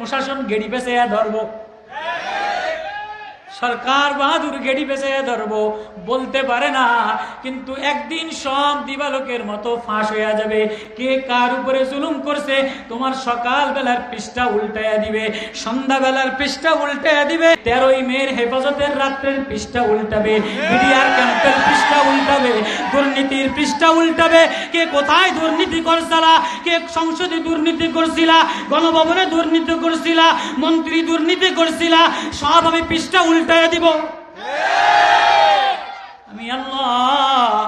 প্রশাসন গেড়ি পেছে ধরবো। সরকার বাহাদুর গেড়ি পেছে ধরবো, বলতে পারে না। কিন্তু একদিন সব দিবালোকের মতো ফাঁস হয়ে যাবে। কে কার উপরে জুলুম করছে, তোমার সকাল বেলার পৃষ্ঠা উল্টাইয়া দিবে সন্ধ্যা বেলার পৃষ্ঠা উল্টাইয়া দিবে। তেরোই মেয়ের হেফাজতের রাত্রের পৃষ্ঠা উল্টাবে, মিডিয়ার ক্যাম্পের পৃষ্ঠা উল্টাবে, দুর্নীতির পৃষ্ঠা উল্টাবে। কে কোথায় দুর্নীতি করছিলা, কে সংসদে দুর্নীতি করছিলা, গণভবনে দুর্নীতি করছিলা, মন্ত্রী দুর্নীতি করছিলা, সব আমি পৃষ্ঠা উল্টাইয়া দিব? আমি আল্লাহ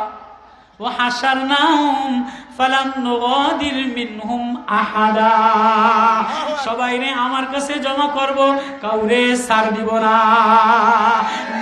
ও হাসার নাম ফালাম নগদির মিনহুম আহাদা। সবাই রে আমার কাছে জমা করব, কাউরে সার দিব না।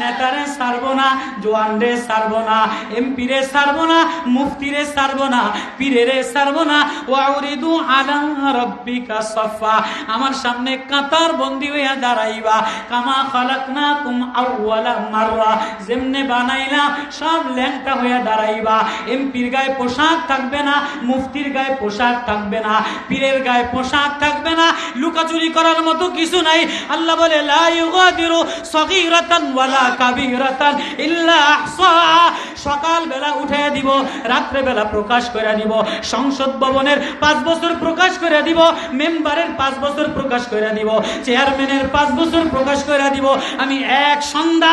নেতারে সারব না, জোয়ানরে সারব না এমপি রে সারব না মুফতি রে সারব না পীরে রে সারব না। ওয়াউরিদু আলা রব্বিকা সফা আমার সামনে কাতার বন্দি হইয়া দাঁড়াইবা। কামা খালাকনাকুম আউওয়ালা মাররা। যেমনে বানাইলা, সব ল্যাংটা হইয়া দাঁড়াইবা। এমপির গায়ে পোশাক থাকবে না মুফতির গায়ে পোশাক থাকবে না, পীরের গায়ে পোশাক থাকবে না, লুকাচুরি করার মতো কিছু নাই। আল্লাহ বলে, লা ইউগাদিরু সগীরাতান ওয়ালা কাবীরাতান ইল্লা আহসাহা সকাল বেলা উঠে দিব রাত্রে বেলা প্রকাশ করে দিব, সংসদ ভবনের পাঁচ বছর প্রকাশ করে দিব, মেম্বারের পাঁচ বছর প্রকাশ করে দিব, চেয়ারম্যানের পাঁচ বছর প্রকাশ করে দিব। আমি এক সন্ধ্যা,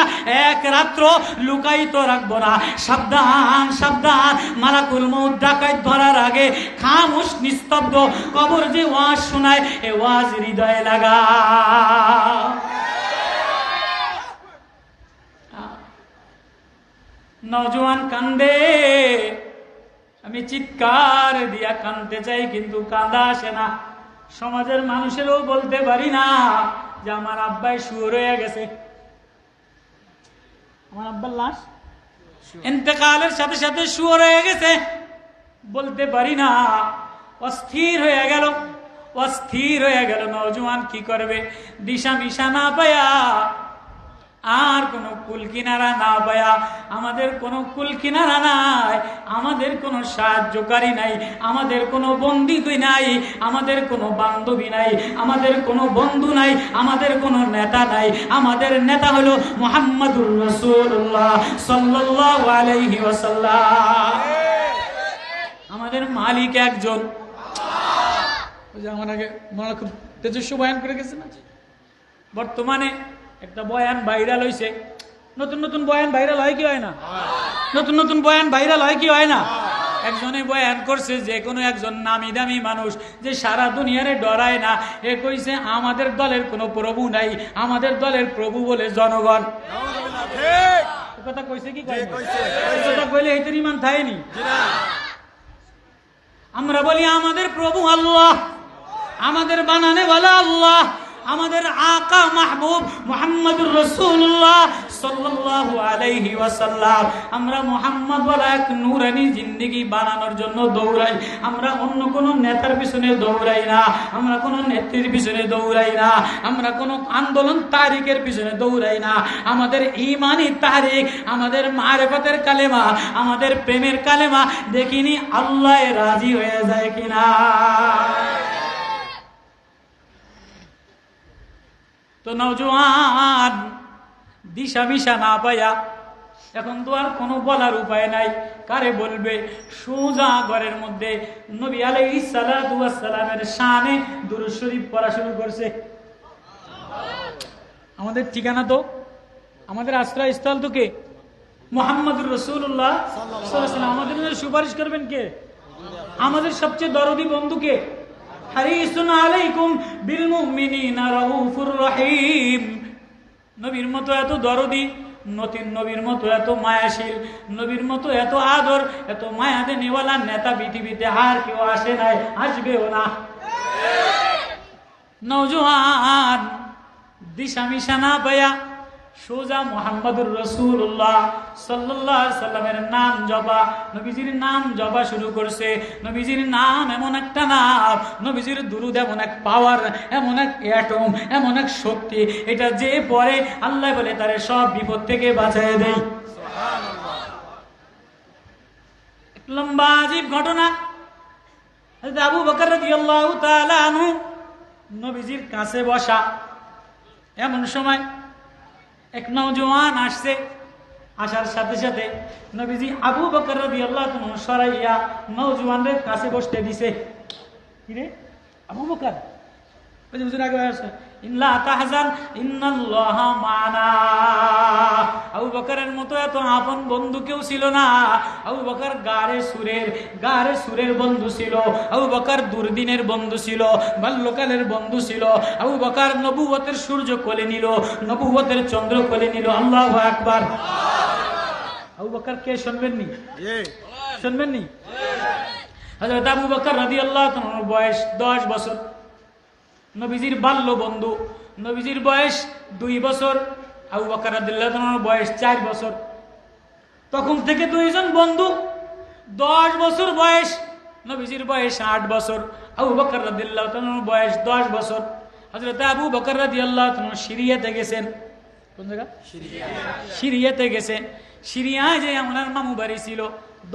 এক রাত্র লুকায়িত রাখব না। সাবধান সাবধান, মালাকুল মৌত ডাকাত ধরার আগে খামুশ নিস্তব্ধ কবর যে ওয়াজ শোনায় এ ওয়াজ হৃদয়ে লাগা। নজওয়ান কান্দে আমি চিৎকার দিয়া কান্দতে চাই কিন্তু কান্দা আসে না। সমাজের মানুষেরও বলতে পারি না যে আমার আব্বাই শুয়ে রয়ে গেছে। আমার আব্বার লাশ? এতেকালের সাথে সাথে শুয়ে রয়ে গেছে। বলতে পারি না। অস্থির হয়ে গেল, অস্থির হয়ে গেল। নজওয়ান কি করবে? দিশা মিশা না পায়া, আর কোনো কুল কিনারা না পায়া। আমাদের কোনো কুল কিনারা নাই, আমাদের কোনো সাহায্যকারী নাই, আমাদের কোনো বন্দি নাই, আমাদের কোনো বান্ধবী নাই, আমাদের কোনো বন্ধু নাই, আমাদের কোনো নেতা নাই। আমাদের নেতা হলো মোহাম্মদুর রসুল্লাহ সাল্লাল্লাহু আলাইহি ওয়াসাল্লাম। আমাদের মালিক একজন। আমার আগে মনে খুব তেজস্ব বয়ান করে গেছে না? বর্তমানে একটা বয়ান ভাইরাল হইছে। নতুন নতুন বয়ান ভাইরাল হয় কি হয় না? নতুন নতুন বয়ান ভাইরাল হয় কি হয় না? একজনে বয়ান করছে যে কোনো একজন নামি দামি মানুষ যে সারা দুনিয়ারে ডরায় না এ কইছে আমাদের দলের কোনো প্রভু নাই আমাদের দলের প্রভু বলে জনগণ। কথা কইছে কি কথা কইলে এইটার ইমান থাকেনি আমরা বলি আমাদের প্রভু আল্লাহ আমাদের বানানে বলা আল্লাহ। আমাদের আকা মাহবুব মোহাম্মদুর রসুল্লাহ সাল্লাল্লাহু আলাইহি ওয়াসাল্লাম। আমরা মোহাম্মদ বলা এক নূরানি জিন্দেগি বানানোর জন্য দৌড়াই। আমরা অন্য কোনো নেতার পিছনে দৌড়াই না। আমরা কোনো নেত্রীর পিছনে দৌড়াই না। আমরা কোনো আন্দোলন তারিখের পিছনে দৌড়াই না। আমাদের ইমানি তারিখ, আমাদের মারেফতের কালেমা, আমাদের প্রেমের কালেমা দেখিনি, আল্লাহ রাজি হয়ে যায় কিনা। তো নজওয়ান দিশা মিশা না পাইয়া এখন তো আর কোনো বলার উপায় নাই। কারে বলবে? সোজা ঘরের মধ্যে নবী আলাই সালামের শানে দুরুদ শরীফ পড়া শুরু করছে। আমাদের ঠিকানা তো? আমাদের আশ্রয় স্থল তো কে? মোহাম্মদুর রসুল্লাহ আমাদের সুপারিশ করবেন কে? আমাদের সবচেয়ে দরদি বন্ধুকে হারিসুন বিল নবীর মতো এত দরদি, নতুন নবীর মতো এত মায়াশীল, নবীর মতো এত আদর, এত মায়াদে নেওয়ালা নেতা পৃথিবীতে আর কেউ আসে নাই, আসবেও না। নৌজওয়ান দিশা মিশা না পায়া সোজা মোহাম্মদুর রসুল্লাহ সাল্লাহ সাল্লামের নাম জবা নবীজির নাম জবা শুরু করছে। নবীজির নাম এমন একটা নাম, নবীজির দুরুদ এমন এক পাওয়ার এমন এক অ্যাটম এমন এক শক্তি, এটা যে পরে আল্লাহ বলে তারে সব বিপদ থেকে বাঁচাই দেয়। লম্বা আজীব ঘটনা। নবীজির কাছে বসা। এমন সময় এক নৌজওয়ান আসছে। আসার সাথে সাথে নবীজি আবু বকর রবি আল্লাহ সরাইয়া নৌজওয়ানদের কাছে বসতে দিছে। কিরে আবু বকর? ইল্লা তাহজান ইন্নাল্লাহা মানা। আবু বকরের মতো এত আপন বন্ধু কেউ ছিল না। আবু বকর গারে সুরের গারে সুরের বন্ধু ছিল। আবু বকর দুর্দিনের বন্ধু ছিল বাল্যকালের বন্ধু ছিল। আবু বকর নবুয়তের সূর্য কোলে নিল নবুয়তের চন্দ্র কোলে নিল। আল্লাহু আকবার। আবু বকর কে শুনবেন নি শুনবেন নি হযরত আবু বকর রাদিয়াল্লাহু তাআলার বয়স 10 বছর। নবীজির বাল্য বন্ধু। নবীজির বয়স দুই বছর, আবু বকর বয়স চার বছর। তখন থেকে দুইজন বন্ধু 10 বছর বয়স, নবীজির বয়স আট বছর, আবু বকর বয়স 10 বছর। হযরত আবু বকর রাদিয়াল্লাহু তাআলা সিরিয়াতে গেছেন। কোন জায়গা? সিরিয়াতে গেছেন সিরিয়ায় যে আমার মামু বাড়ি ছিল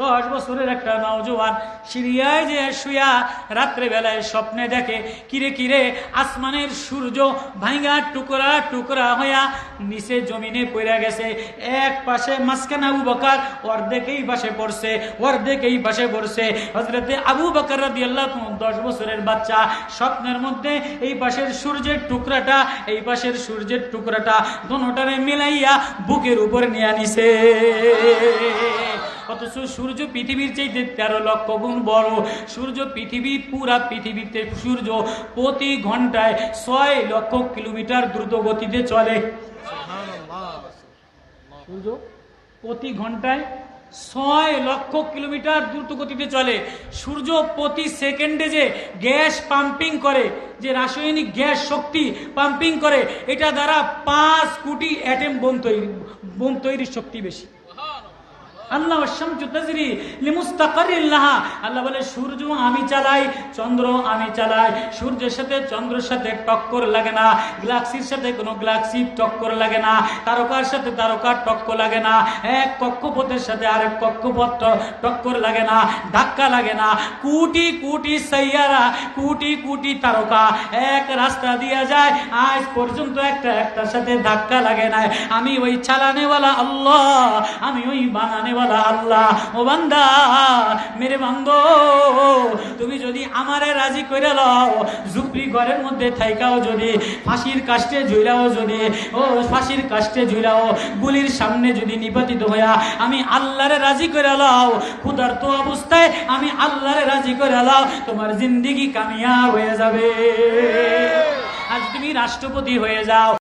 দশ বছরের একটা নওজোয়ান সিরিয়ায় যে শুয়া রাত্রে বেলায় স্বপ্নে দেখে, কিরে কিরে, আসমানের সূর্য ভাঙ্গা টুকরা টুকরা হইয়া নিচে জমিনে পড়ে গেছে। এক পাশে মাঝখানে আবু বকার, অর্ধেক এই পাশে পড়ছে, অর্ধেক এই পাশে পড়ছে। হজরতে আবু বকার রাদি আল্লাহ দশ বছরের বাচ্চা, স্বপ্নের মধ্যে এই পাশের সূর্যের টুকরাটা, এই পাশের সূর্যের টুকরাটা, দোনোটারে মিলাইয়া বুকের উপর নিয়ে নিছে। অথচ সূর্য পৃথিবীর চাইতে তেরো লক্ষ গুণ বড়। সূর্য পৃথিবী, পুরা পৃথিবীতে সূর্য প্রতি ঘন্টায় ছয় লক্ষ কিলোমিটার দ্রুত গতিতে চলে। সূর্য প্রতি ঘন্টায় ছয় লক্ষ কিলোমিটার দ্রুত গতিতে চলে। সূর্য প্রতি সেকেন্ডে যে গ্যাস পাম্পিং করে, যে রাসায়নিক গ্যাস শক্তি পাম্পিং করে, এটা দ্বারা পাঁচ কোটি অ্যাটেম বোম তৈরি, বোম তৈরির শক্তি বেশি। আল্লাহ শামসু তাজরি লিমুস্তাকারিল্লাহ আল্লাহ বলে, সূর্য আমি চালাই, চন্দ্র আমি চালাই। সূর্যের সাথে চন্দ্রের সাথে টক্কর লাগে না, গ্যালাক্সির সাথে কোনো গ্যালাক্সি টক্কর লাগে না, তারকার সাথে তারকার টক্কর লাগে না, এক কক্ষপথের সাথে আরেক কক্ষপথ টক্কর লাগে না, ধাক্কা লাগে না। কোটি কোটি সাইয়ারা, কোটি কোটি তারকা, এক রাস্তা দিয়া যায়, আজ পর্যন্ত একটা একটার সাথে ধাক্কা লাগে না আমি ওই চালানেওয়ালা আল্লাহ, আমি ওই বানানেওয়ালা আল্লাহ, ও বান্দা, মেরে বান্দো, তুমি যদি আমারে রাজি করে লও, ঝুপড়ি ঘরের মধ্যে থাইকাও যদি, ফাঁসির কাষ্টে ঝুলাও যদি, ও ফাঁসির কাষ্টে ঝুলাও গুলির সামনে যদি নিপাতিত হইয়া আমি আল্লাহরে রাজি করে লও, ক্ষুধার্ত অবস্থায় আমি আল্লাহরে রাজি করে লও, তোমার জিন্দিগি কামিয়া হয়ে যাবে। আজ তুমি রাষ্ট্রপতি হয়ে যাও।